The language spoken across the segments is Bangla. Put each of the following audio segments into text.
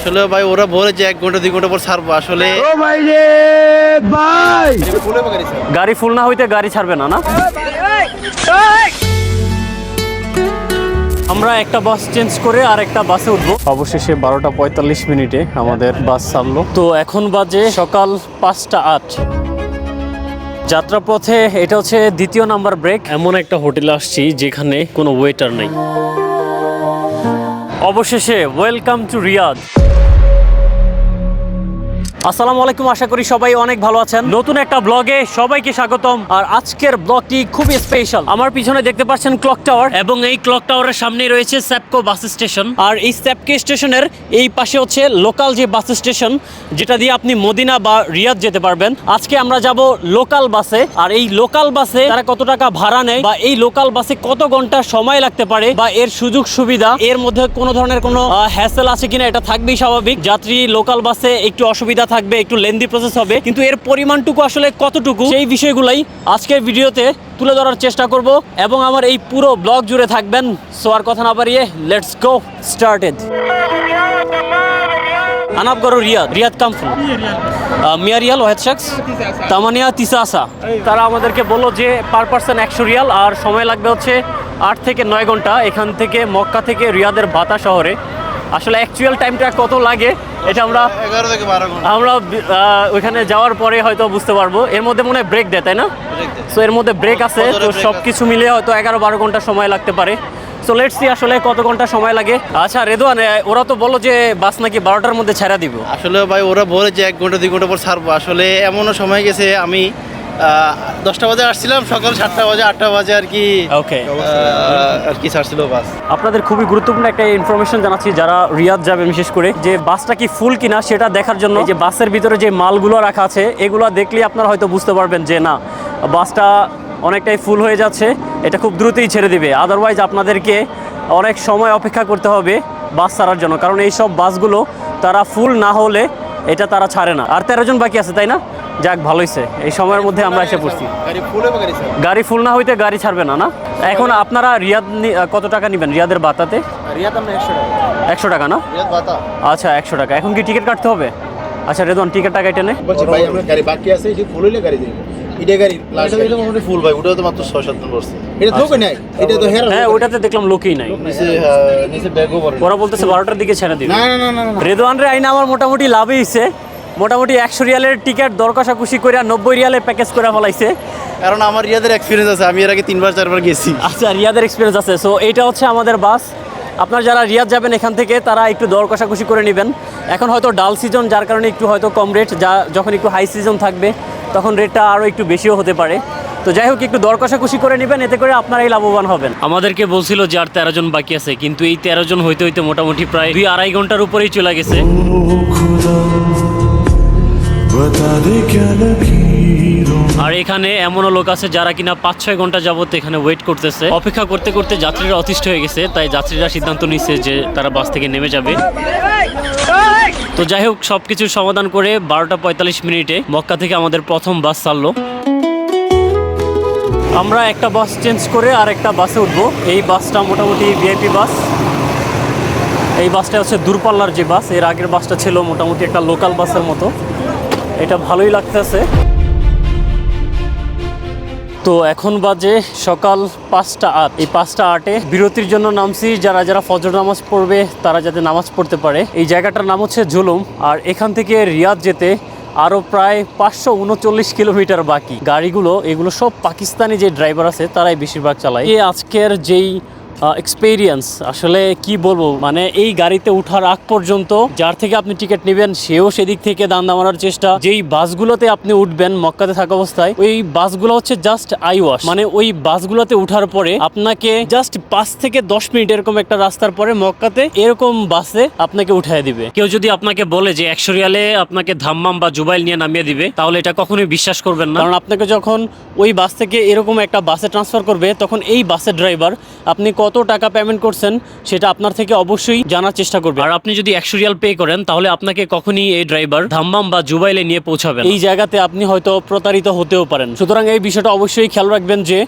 আসলে ভাই ওরা বলেছে এক ঘণ্টা দুই ঘণ্টা পর ছাড়বো। আসলে গাড়ি ফুল না হইতে গাড়ি ছাড়বে না না? আমরা একটা বাস চেঞ্জ করে আর একটা বাসে উঠবো। অবশেষে বারোটা পঁয়তাল্লিশ মিনিটে আমাদের বাস ছাড়লো। তো এখন বাজে সকাল পাঁচটা আট। যাত্রাপথে এটা হচ্ছে দ্বিতীয় নাম্বার ব্রেক। এমন একটা হোটেলে আসছি যেখানে কোনো ওয়েটার নেই। অবশেষে ওয়েলকাম টু রিয়াদ আসসালামু আলাইকুম, আশা করি সবাই অনেক ভালো আছেন। নতুন একটা ব্লগে সবাইকে স্বাগতম। আর আজকের ব্লগটি খুবই স্পেশাল আমার পিছনে দেখতে পাচ্ছেন ক্লক টাওয়ার এবং এই ক্লক টাওয়ারের সামনে রয়েছে স্যাপকো বাস স্টেশন আর এই স্যাপকো স্টেশনের এই পাশে হচ্ছে লোকাল যে বাস স্টেশন যেটা দিয়ে আপনি মদিনা বা রিয়াদ যেতে পারবেন। আজকে আমরা যাব লোকাল বাসে আর এই লোকাল বাসে তারা কত টাকা ভাড়া নেয় বা এই লোকাল বাসে কত ঘণ্টা সময় লাগতে পারে বা এর সুযোগ সুবিধা, এর মধ্যে কোনো ধরনের কোনো হ্যাসেল আছে কিনা এটা থাকবেই স্বাভাবিক। যাত্রী লোকাল বাসে একটু অসুবিধা থাকবে একটু লেন্দি প্রসেস হবে। কিন্তু এর পরিমাণটুকু আসলে কতটুকু সেই বিষয়গুলাই আজকের ভিডিওতে তুলে ধরার চেষ্টা করব এবং আমার এই পুরো ব্লগ জুড়ে থাকবেন। সো আর কথা না বাড়িয়ে লেটস গো স্টার্টেড আনাপ করো রিয়াদ রিয়াদ কাম মিয়া রিয়াল ওয়াহেদ শাকস তামানিয়া তিসাসা তারা আমাদেরকে বলল যে পার পার্সন একশো রিয়াল আর সময় লাগবে হচ্ছে আট থেকে নয় ঘণ্টা। এখান থেকে মক্কা থেকে রিয়াদের বাতা শহরে। আসলে অ্যাকচুয়াল টাইমটা কত লাগে এটা আমরা আমরা ওইখানে যাওয়ার পরে হয়তো বুঝতে পারব। এর মধ্যে মনে হয় ব্রেক দেয় তাই না? সো এর মধ্যে ব্রেক আছে তো সব কিছু মিলিয়ে হয়তো এগারো বারো ঘণ্টা সময় লাগতে পারে। সো লেটস সি আসলে কত ঘণ্টা সময় লাগে। আচ্ছা রেদওয়ান এ, ওরা তো বলো যে বাস নাকি বারোটার মধ্যে ছেড়া দিব। আসলে ভাই ওরা বলেছে এক ঘণ্টা দুই ঘণ্টা পর ছাড়বো। আসলে এমনও সময় গেছে আমি দশটা বাজে আসছিলাম সকাল সাতটা বাজে আটটা বাজে আর কি ওকে আর কি ছাড়ছিল বাস। আপনাদের খুবই গুরুত্বপূর্ণ একটা ইনফরমেশন জানাচ্ছি যারা রিয়াদ যাবে বিশেষ করে যে বাসটা কি ফুল কিনা সেটা দেখার জন্য যে বাসের ভিতরে যে মালগুলো রাখা আছে এগুলো দেখলে আপনারা হয়তো বুঝতে পারবেন যে না বাসটা অনেকটাই ফুল হয়ে যাচ্ছে এটা খুব দ্রুতই ছেড়ে দিবে। আদারওয়াইজ আপনাদেরকে অনেক সময় অপেক্ষা করতে হবে বাস ছাড়ার জন্য কারণ এই সব বাসগুলো তারা ফুল না হলে এটা তারা ছাড়ে না। আর তেরো জন বাকি আছে তাই না? যাক ভালোইছে এই সময়ের মধ্যে আমরা এসে পড়ছি। গাড়ি ফুল হবে গাড়ি ছাড়বে গাড়ি ফুল না হইতে গাড়ি ছাড়বে না না? এখন আপনারা রিয়াদ কত টাকা নেবেন? রিয়াদের বাতাতে একশো টাকা। না? আচ্ছা একশো টাকা। এখন কি টিকিট কাটতে হবে? আচ্ছা রেদন টিকিট টাকা এটা নে। আমার গাড়ি বাকি আছে এটি ফুল হইলে গাড়ি দেবো। এটা গাড়ি লাস্ট এটা মোটামুটি ফুল ভাই ওটাও তো মাত্র ছয় সাত দিন বসছে। এটা তো নাই। এটা তো হেরা হ্যাঁ ওইটাতে দেখলাম লোকই নাই। নিচে নিচে ব্যাগও পরে ওরা বলতেছে বারোটার দিকে ছেড়ে দিবে। না না না না না রেদওয়ান রে আইনা আমার মোটামুটি লাভই হইছে। মোটামুটি একশো রিয়ালের টিকিট দরকষাকুষি করে নব্বই রিয়ালে প্যাকেজ করে ফেলাইছে। কারণ আমার রিয়াদের এক্সপিরিয়েন্স আছে আমি এর আগে তিনবার চারবার গেছি। আচ্ছা রিয়াদের এক্সপিরিয়েন্স আছে। সো এটা হচ্ছে আমাদের বাস আপনার যারা রিয়াদ যাবেন এখান থেকে তারা একটু দর কষাকষি করে নেবেন। এখন হয়তো ডাল সিজন যার কারণে একটু হয়তো কম রেট যা যখন একটু হাই সিজন থাকবে তখন রেটটা আরও একটু বেশিও হতে পারে। তো যাই হোক একটু দর কষাকষি করে নেবেন এতে করে আপনারাই লাভবান হবেন। আমাদেরকে বলছিল যে আর তেরো জন বাকি আছে কিন্তু এই তেরো জন হইতে হইতে মোটামুটি প্রায় দুই আড়াই ঘণ্টার উপরেই চলে গেছে। আর এখানে এমনও লোক আছে যারা কিনা পাঁচ ছয় ঘণ্টা যাবত এখানে ওয়েট করতেছে। অপেক্ষা করতে করতে যাত্রীরা অতিষ্ঠ হয়ে গেছে, তাই যাত্রীরা সিদ্ধান্ত নিচ্ছে যে তারা বাস থেকে নেমে যাবে। তো যাই হোক সব কিছুর সমাধান করে বারোটা পঁয়তাল্লিশ মিনিটে মক্কা থেকে আমাদের প্রথম বাস ছাড়লো আমরা একটা বাস চেঞ্জ করে আর একটা বাসে উঠবো। এই বাসটা মোটামুটি ভিআইপি বাস। এই বাসটা হচ্ছে দূরপাল্লার যে বাস, এর আগের বাসটা ছিল মোটামুটি একটা লোকাল বাসের মতো। এটা ভালোই লাগতেছে। তো এখন বাজে সকাল পাঁচটা আট। এই পাঁচটা আটে বিরতির জন্য নামছি। যারা যারা ফজর নামাজ পড়বে, তারা যাতে নামাজ পড়তে পারে। এই জায়গাটার নাম হচ্ছে জুলুম। আর এখান থেকে রিয়াদ যেতে আরও প্রায় পাঁচশো উনচল্লিশ কিলোমিটার বাকি। গাড়িগুলো, এগুলো সব পাকিস্তানি যে ড্রাইভার আছে, তারাই বেশিরভাগ চালায়। এই আজকের যেই এক্সপেরিয়েন্স আসলে কি বলব মানে এই গাড়িতে উঠার আগ পর্যন্ত যার থেকে আপনি টিকিট নেবেন, সেও সেদিক থেকে দান দামানোর চেষ্টা। যেই বাসগুলোতে আপনি উঠবেন মক্কাতে থাকা অবস্থায়, ওই বাসগুলো হচ্ছে জাস্ট আই ওয়াশ মানে ওই বাসগুলোতে উঠার পরে আপনাকে জাস্ট পাঁচ থেকে দশ মিনিট এরকম একটা রাস্তার পরে মক্কাতে এরকম বাসে আপনাকে উঠায় দিবে। কেউ যদি আপনাকে বলে যে একশো রিয়ালে আপনাকে ধাম্মাম বা জুবাইল নিয়ে নামিয়ে দিবে, তাহলে এটা কখনোই বিশ্বাস করবেন না। কারণ আপনাকে যখন ওই বাস থেকে এরকম একটা বাসে ট্রান্সফার করবে, তখন এই বাসের ড্রাইভার আপনি কত টাকা পেমেন্ট করছেন সেটা আপনার থেকে অবশ্যই জানার চেষ্টা করবে। আর আপনি যদি একশো রিয়াল পে করেন তাহলে আপনাকে কখনই এই ড্রাইভার ধাম্মাম বা জুবাইলে নিয়ে পৌঁছাবেন এই জায়গাতে আপনি হয়তো প্রতারিত হতেও পারেন। সুতরাং এই বিষয়টা অবশ্যই খেয়াল রাখবেন যে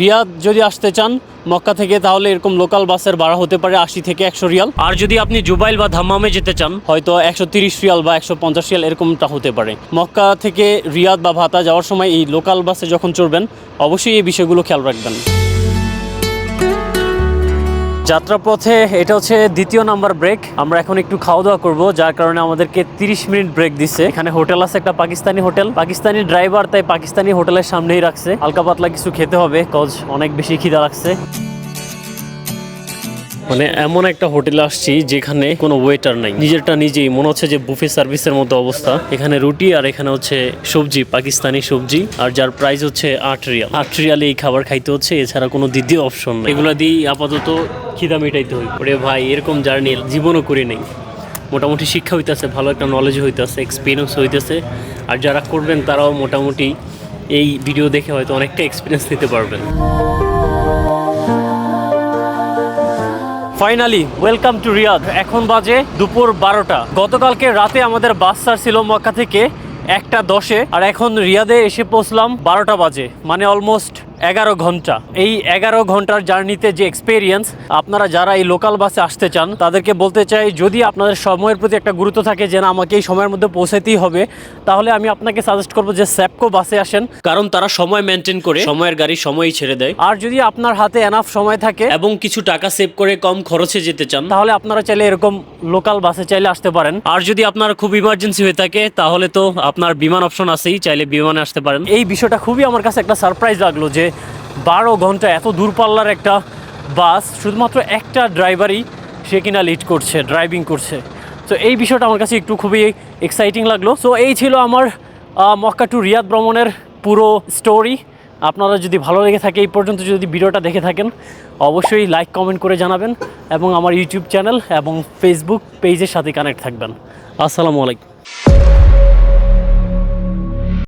রিয়াদ যদি আসতে চান মক্কা থেকে তাহলে এরকম লোকাল বাসের ভাড়া হতে পারে আশি থেকে একশো রিয়াল। আর যদি আপনি জুবাইল বা ধাম্মামে যেতে চান হয়তো একশো তিরিশ রিয়াল বা একশো পঞ্চাশ রিয়াল এরকমটা হতে পারে। মক্কা থেকে রিয়াদ বা ভাতা যাওয়ার সময় এই লোকাল বাসে যখন চড়বেন অবশ্যই এই বিষয়গুলো খেয়াল রাখবেন। যাত্রাপথে এটা হচ্ছে দ্বিতীয় নাম্বার ব্রেক। আমরা এখন একটু খাওয়া দাওয়া করব, যার কারণে আমাদেরকে 30 মিনিট ব্রেক দিচ্ছে এখানে হোটেল আছে, একটা পাকিস্তানি হোটেল। পাকিস্তানি ড্রাইভার তাই পাকিস্তানি হোটেলের সামনেই রাখছে। হালকা পাতলা কিছু খেতে হবে কজ অনেক বেশি খিদা লাগছে। মানে এমন একটা হোটেলে আসছি যেখানে কোনো ওয়েটার নাই। নিজেরটা নিজেই, মনে হচ্ছে যে বুফে সার্ভিসের মতো অবস্থা। এখানে রুটি আর এখানে হচ্ছে সবজি, পাকিস্তানি সবজি। আর যার প্রাইস হচ্ছে আট রিয়াল। আট রিয়ালে এই খাবার খাইতে হচ্ছে, এছাড়া কোনো দ্বিতীয় অপশন নেই। এগুলো দিয়েই আপাতত খিদা মেটাইতে হই ওরে ভাই, এরকম জার্নি জীবনও করি নেই। মোটামুটি শিক্ষা হইতেছে, ভালো একটা নলেজ হইতেছে এক্সপিরিয়েন্স হইতেছে। আর যারা করবেন, তারাও মোটামুটি এই ভিডিও দেখে হয়তো অনেকটা এক্সপিরিয়েন্স নিতে পারবেন। ফাইনালি ওয়েলকাম টু রিয়াদ এখন বাজে দুপুর বারোটা। গতকালকে রাতে আমাদের বাস ছিল মক্কা থেকে একটা দশে, আর এখন রিয়াদে এসে পৌঁছলাম বারোটা বাজে। মানে অলমোস্ট এগারো ঘণ্টা। এই এগারো ঘণ্টার জার্নিতে যে এক্সপেরিয়েন্স আপনারা যারা এই লোকাল বাসে আসতে চান, তাদেরকে বলতে চাই, যদি আপনাদের সময়ের প্রতি একটা গুরুত্ব থাকে যে না, আমাকে এই সময়ের মধ্যে পৌঁছাতেই হবে, তাহলে আমি আপনাকে সাজেস্ট করব যে স্যাপকো বাসে আসেন। কারণ তারা সময় মেনটেন করে, সময়ের গাড়ি সময়ই ছেড়ে দেয়। আর যদি আপনার হাতে এনাফ সময় থাকে এবং কিছু টাকা সেভ করে কম খরচে যেতে চান, তাহলে আপনারা চাইলে এরকম লোকাল বাসে চাইলে আসতে পারেন। আর যদি আপনার খুব ইমার্জেন্সি হয়ে থাকে, তাহলে তো আপনার বিমান অপশন আছেই, চাইলে বিমানে আসতে পারেন। এই বিষয়টা খুবই আমার কাছে একটা সারপ্রাইজ লাগল যে বারো ঘণ্টা এত দূরপাল্লার একটা বাস, শুধুমাত্র একটা ড্রাইভারই সে কিনা লিড করছে ড্রাইভিং করছে। তো এই বিষয়টা আমার কাছে একটু খুবই এক্সাইটিং লাগল। সো এই ছিল আমার মক্কা টু রিয়াদ ভ্রমণের পুরো স্টোরি আপনারা যদি ভালো লেগে থাকে এই পর্যন্ত যদি ভিডিওটা দেখে থাকেন, অবশ্যই লাইক কমেন্ট করে জানাবেন এবং আমার ইউটিউব চ্যানেল এবং ফেসবুক পেজের সাথে কানেক্ট থাকবেন। আসসালামু আলাইকুম।